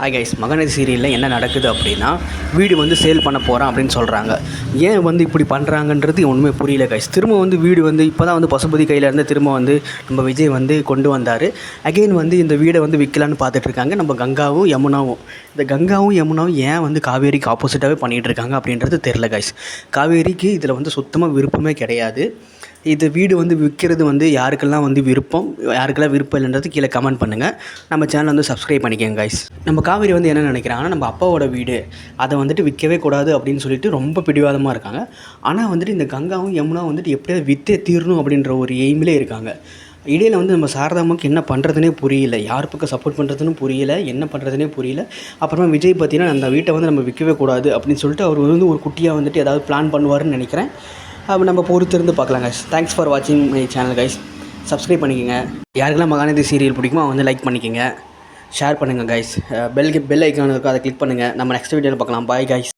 Hi guys Mahanadi சீரியலில் என்ன நடக்குது அப்படின்னா வீடு வந்து சேல் பண்ண போகிறான் அப்படின்னு சொல்கிறாங்க ஏன் வந்து இப்படி பண்ணுறாங்கன்றது ஒன்றுமே புரியல கைஸ் திரும்ப வந்து வீடு வந்து இப்போ தான் வந்து பசுபதி கையில் இருந்து திரும்ப வந்து நம்ம விஜய் வந்து கொண்டு வந்தார். அகைன் வந்து இந்த வீடை வந்து விற்கலான்னு பார்த்துட்ருக்காங்க நம்ம கங்காவும் யமுனாவும். இந்த கங்காவும் யமுனாவும் ஏன் வந்து காவேரிக்கு ஆப்போசிட்டாகவே பண்ணிகிட்டு இருக்காங்க அப்படின்றது தெரில கைஸ் காவேரிக்கு இதில் வந்து சுத்தமாக விருப்பமே கிடையாது. இது வீடு வந்து விற்கிறது வந்து யாருக்கெல்லாம் வந்து விருப்பம் யாருக்கெல்லாம் விருப்பம் இல்லைன்றது கீழே கமெண்ட் பண்ணுங்கள் நம்ம சேனல் வந்து சப்ஸ்கிரைப் பண்ணிக்கோங்க கைஸ் நம்ம காவேரி வந்து என்ன நினைக்கிறாங்கன்னா நம்ம அப்பாவோட வீடு அதை வந்துட்டு விற்கவே கூடாது அப்படின்னு சொல்லிட்டு ரொம்ப பிடிவாதமாக இருக்காங்க. ஆனால் வந்துட்டு இந்த கங்காவும் யமுனா வந்துட்டு எப்படியாவது விற்றே தீரணும் அப்படின்ற ஒரு எய்மிலே இருக்காங்க. இடையில் வந்து நம்ம சாரதாமாவுக்கு என்ன பண்ணுறதுனே புரியல. யார் பக்கம் சப்போர்ட் பண்ணுறதுன்னு புரியல. என்ன பண்ணுறதுனே புரியல. அப்புறமா விஜய் பார்த்தீங்கன்னா அந்த வீட்டை வந்து நம்ம விற்கவே கூடாது அப்படின்னு சொல்லிட்டு அவர் வந்து ஒரு குட்டியாக வந்துட்டு ஏதாவது பிளான் பண்ணுவாருன்னு நினைக்கிறேன். அப்போ நம்ம பொறுத்திருந்து பார்க்கலாம் கைஸ் தேங்க்ஸ் ஃபார் வாட்சிங் மை சேனல் கைஸ் சப்ஸ்கிரைப் பண்ணிக்கோங்க. யாருக்கெல்லாம் மகாநதி சீரியல் பிடிக்குமோ அவங்க வந்து லைக் பண்ணிக்கோங்க. ஷேர் பண்ணுங்கள் கைஸ் பெல் பெல் ஐக்கான் இருக்கும் அதை கிளிக் பண்ணுங்கள் நம்ம நெக்ஸ்ட் வீடியோவில் பார்க்கலாம். Bye guys